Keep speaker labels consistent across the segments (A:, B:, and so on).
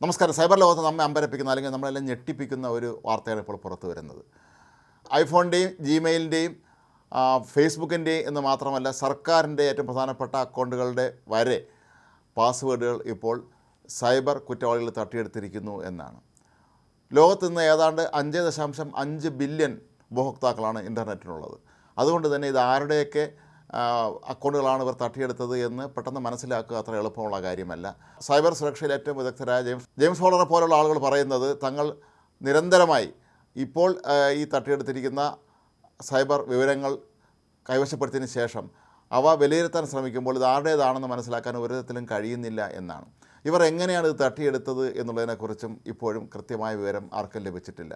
A: നമസ്കാരം. സൈബർ ലോകത്ത് നമ്മെ അമ്പരപ്പിക്കുന്ന അല്ലെങ്കിൽ നമ്മളെല്ലാം ഞെട്ടിപ്പിക്കുന്ന ഒരു വാർത്തയാണ് ഇപ്പോൾ പുറത്തു വരുന്നത്. ഐഫോണിന്റെയും ജിമെയിലിന്റെയും ഫേസ്ബുക്കിന്റെയും എന്ന് മാത്രമല്ല സർക്കാരിന്റെ ഏറ്റവും പ്രധാനപ്പെട്ട അക്കൗണ്ടുകളുടെ വരെ പാസ്വേഡുകൾ ഇപ്പോൾ സൈബർ കുറ്റവാളികൾ തട്ടിയെടുത്തിരിക്കുന്നു എന്നാണ്. ലോകത്ത് നിന്ന് ഏതാണ്ട് അഞ്ച് ദശാംശം അഞ്ച് ബില്യൺ ഉപഭോക്താക്കളാണ് ഇന്റർനെറ്റിനുള്ളത്. അതുകൊണ്ട് തന്നെ ഇത് ആരുടെയൊക്കെ അക്കൗണ്ടുകളാണ് ഇവർ തട്ടിയെടുത്തത് എന്ന് പെട്ടെന്ന് മനസ്സിലാക്കുക അത്ര എളുപ്പമുള്ള കാര്യമല്ല. സൈബർ സുരക്ഷയിൽ ഏറ്റവും വിദഗ്ധരായ ജെയിംസ് ജെയിംസ് ഹോളറെ പോലുള്ള ആളുകൾ പറയുന്നത് തങ്ങൾ നിരന്തരമായി ഇപ്പോൾ ഈ തട്ടിയെടുത്തിരിക്കുന്ന സൈബർ വിവരങ്ങൾ കൈവശപ്പെടുത്തിയതിന് ശേഷം അവ വിലയിരുത്താൻ ശ്രമിക്കുമ്പോൾ ഇത് ആരുടേതാണെന്ന് മനസ്സിലാക്കാൻ ഒരു കഴിയുന്നില്ല എന്നാണ്. ഇവർ എങ്ങനെയാണ് ഇത് തട്ടിയെടുത്തത് എന്നുള്ളതിനെക്കുറിച്ചും ഇപ്പോഴും കൃത്യമായ വിവരം ആർക്കും ലഭിച്ചിട്ടില്ല.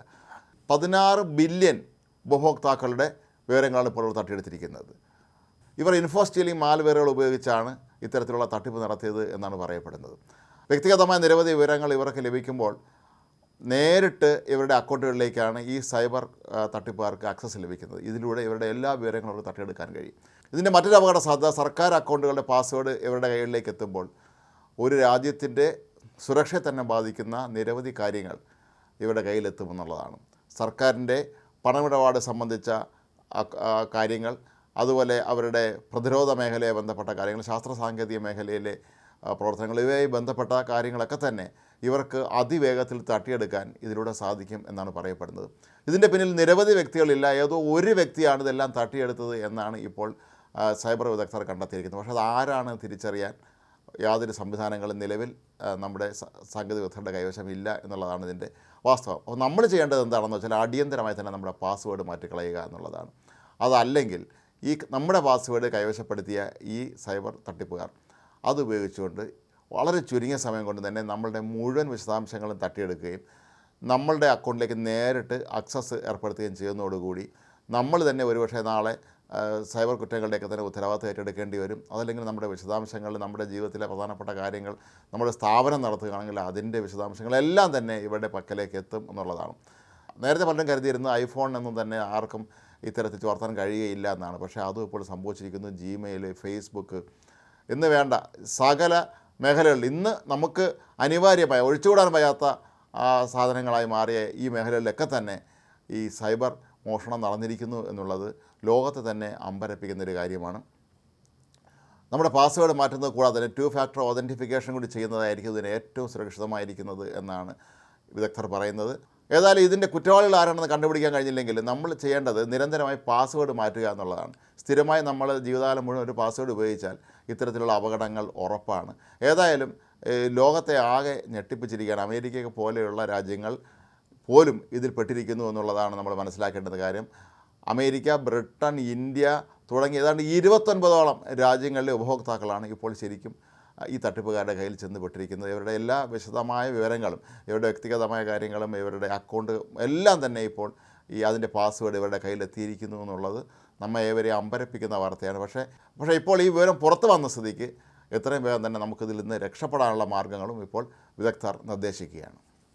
A: പതിനാറ് ബില്യൺ ഉപഭോക്താക്കളുടെ വിവരങ്ങളാണ് ഇപ്പോൾ തട്ടിയെടുത്തിരിക്കുന്നത്. ഇവർ ഇൻഫോ സ്റ്റീലിംഗ് മാൽവെയറുകൾ ഉപയോഗിച്ചാണ് ഇത്തരത്തിലുള്ള തട്ടിപ്പ് നടത്തിയത് എന്നാണ് പറയപ്പെടുന്നത്. വ്യക്തിഗതമായ നിരവധി വിവരങ്ങൾ ഇവർക്ക് ലഭിക്കുമ്പോൾ നേരിട്ട് ഇവരുടെ അക്കൗണ്ടുകളിലേക്കാണ് ഈ സൈബർ തട്ടിപ്പുകാർക്ക് ആക്സസ് ലഭിക്കുന്നത്. ഇതിലൂടെ ഇവരുടെ എല്ലാ വിവരങ്ങളും അവർക്ക് തട്ടിയെടുക്കാൻ കഴിയും. ഇതിന്റെ മറ്റൊരു അപകട സാധ്യത സർക്കാർ അക്കൗണ്ടുകളുടെ പാസ്വേഡ് ഇവരുടെ കൈകളിലേക്ക് എത്തുമ്പോൾ ഒരു രാജ്യത്തിന്റെ സുരക്ഷയെ തന്നെ ബാധിക്കുന്ന നിരവധി കാര്യങ്ങൾ ഇവരുടെ കയ്യിലെത്തുമെന്നുള്ളതാണ് സർക്കാരിന്റെ പണമിടപാട് സംബന്ധിച്ച കാര്യങ്ങൾ അതുപോലെ അവരുടെ പ്രതിരോധ മേഖലയെ ബന്ധപ്പെട്ട കാര്യങ്ങൾ ശാസ്ത്ര സാങ്കേതിക മേഖലയിലെ പ്രവർത്തനങ്ങൾ ഇവയുമായി ബന്ധപ്പെട്ട കാര്യങ്ങളൊക്കെ തന്നെ ഇവർക്ക് അതിവേഗത്തിൽ തട്ടിയെടുക്കാൻ ഇതിലൂടെ സാധിക്കും എന്നാണ് പറയപ്പെടുന്നത്. ഇതിന്റെ പിന്നിൽ നിരവധി വ്യക്തികളില്ല ഏതോ ഒരു വ്യക്തിയാണ് ഇതെല്ലാം തട്ടിയെടുത്തത് എന്നാണ് ഇപ്പോൾ സൈബർ വിദഗ്ധർ കണ്ടെത്തിയിരിക്കുന്നത്. പക്ഷേ അത് ആരാണ് തിരിച്ചറിയാൻ യാതൊരു സംവിധാനങ്ങളും നിലവിൽ നമ്മുടെ സാങ്കേതിക വിദഗ്ധരുടെ കൈവശം ഇല്ല എന്നുള്ളതാണ് ഇതിന്റെ വാസ്തവം. അപ്പോൾ നമ്മൾ ചെയ്യേണ്ടത് എന്താണെന്ന് വെച്ചാൽ അടിയന്തരമായി തന്നെ നമ്മുടെ പാസ്വേഡ് മാറ്റിക്കളയുക എന്നുള്ളതാണ്. അതല്ലെങ്കിൽ ഈ നമ്മുടെ പാസ്വേഡ് കൈവശപ്പെടുത്തിയ ഈ സൈബർ തട്ടിപ്പുകാർ. അത് ഉപയോഗിച്ചുകൊണ്ട് വളരെ ചുരുങ്ങിയ സമയം കൊണ്ട് തന്നെ നമ്മളുടെ മുഴുവൻ വിശദാംശങ്ങളും തട്ടിയെടുക്കുകയും നമ്മളുടെ അക്കൗണ്ടിലേക്ക് നേരിട്ട് അക്സസ് ഏർപ്പെടുത്തുകയും ചെയ്യുന്നതോടുകൂടി നമ്മൾ തന്നെ ഒരുപക്ഷെ നാളെ സൈബർ കുറ്റങ്ങളുടെയൊക്കെ തന്നെ ഉത്തരവാദിത്തം ഏറ്റെടുക്കേണ്ടി വരും. അതല്ലെങ്കിൽ നമ്മുടെ വിശദാംശങ്ങൾ നമ്മുടെ ജീവിതത്തിലെ പ്രധാനപ്പെട്ട കാര്യങ്ങൾ നമ്മുടെ സ്ഥാപനം നടത്തുകയാണെങ്കിൽ അതിന്റെ വിശദാംശങ്ങളെല്ലാം തന്നെ ഇവരുടെ പക്കലേക്ക് എത്തും എന്നുള്ളതാണ്. നേരത്തെ പലരും കരുതിയിരുന്ന ഐഫോൺ എന്നും തന്നെ ആർക്കും ഇത്തരത്തിൽ ചോർത്താൻ കഴിയുകയില്ല എന്നാണ്. പക്ഷേ അതും ഇപ്പോൾ സംഭവിച്ചിരിക്കുന്നു. ജിമെയിൽ ഫേസ്ബുക്ക് എന്ന് വേണ്ട. സകല മേഖലകളിൽ ഇന്ന് നമുക്ക് അനിവാര്യമായ ഒഴിച്ചുകൂടാൻ വയ്യാത്ത സാധനങ്ങളായി മാറിയ ഈ മേഖലകളിലൊക്കെ തന്നെ ഈ സൈബർ മോഷണം നടന്നിരിക്കുന്നു എന്നുള്ളത് ലോകത്തെ തന്നെ അമ്പരപ്പിക്കുന്ന ഒരു കാര്യമാണ്. നമ്മുടെ പാസ്വേഡ് മാറ്റുന്നത് കൂടാതെ തന്നെ ടു ഫാക്ടർ ഓതന്റിഫിക്കേഷൻ കൂടി ചെയ്യുന്നതായിരിക്കും ഇതിന് ഏറ്റവും സുരക്ഷിതമായിരിക്കുന്നത് എന്നാണ് വിദഗ്ധർ പറയുന്നത്. ഏതായാലും ഇതിന്റെ കുറ്റവാളികൾ ആരാണെന്ന് കണ്ടുപിടിക്കാൻ കഴിഞ്ഞില്ലെങ്കിൽ നമ്മൾ ചെയ്യേണ്ടത് നിരന്തരമായി പാസ്വേഡ് മാറ്റുക എന്നുള്ളതാണ്. സ്ഥിരമായി നമ്മൾ ജീവിതകാലം മുഴുവൻ ഒരു പാസ്വേഡ് ഉപയോഗിച്ചാൽ ഇത്തരത്തിലുള്ള അപകടങ്ങൾ ഉറപ്പാണ്. ഏതായാലും ലോകത്തെ ആകെ ഞെട്ടിപ്പിച്ചിരിക്കുകയാണ്. അമേരിക്കയ്ക്ക് പോലെയുള്ള രാജ്യങ്ങൾ പോലും ഇതിൽ പെട്ടിരിക്കുന്നു എന്നുള്ളതാണ് നമ്മൾ മനസ്സിലാക്കേണ്ടത് കാര്യം. അമേരിക്ക ബ്രിട്ടൻ ഇന്ത്യ തുടങ്ങി ഏതാണ്ട് ഇരുപത്തൊൻപതോളം രാജ്യങ്ങളിലെ ഉപഭോക്താക്കളാണ് ഇപ്പോൾ ശരിക്കും ഈ തട്ടിപ്പുകാരുടെ കയ്യിൽ ചെന്ന് പെട്ടിരിക്കുന്നത്. ഇവരുടെ എല്ലാ വിശദമായ വിവരങ്ങളും ഇവരുടെ വ്യക്തിഗതമായ കാര്യങ്ങളും ഇവരുടെ അക്കൗണ്ട് എല്ലാം തന്നെ ഇപ്പോൾ ഈ അതിന്റെ പാസ്വേഡ് ഇവരുടെ കയ്യിൽ എത്തിയിരിക്കുന്നു എന്നുള്ളത് നമ്മെ ഏവരെയും അമ്പരപ്പിക്കുന്ന വാർത്തയാണ്. പക്ഷേ പക്ഷേ ഇപ്പോൾ ഈ വിവരം പുറത്ത് വന്ന സ്ഥിതിക്ക് എത്രയും വേഗം തന്നെ നമുക്കിതിൽ നിന്ന് രക്ഷപ്പെടാനുള്ള മാർഗങ്ങളും ഇപ്പോൾ വിദഗ്ധർ നിർദ്ദേശിക്കുകയാണ്.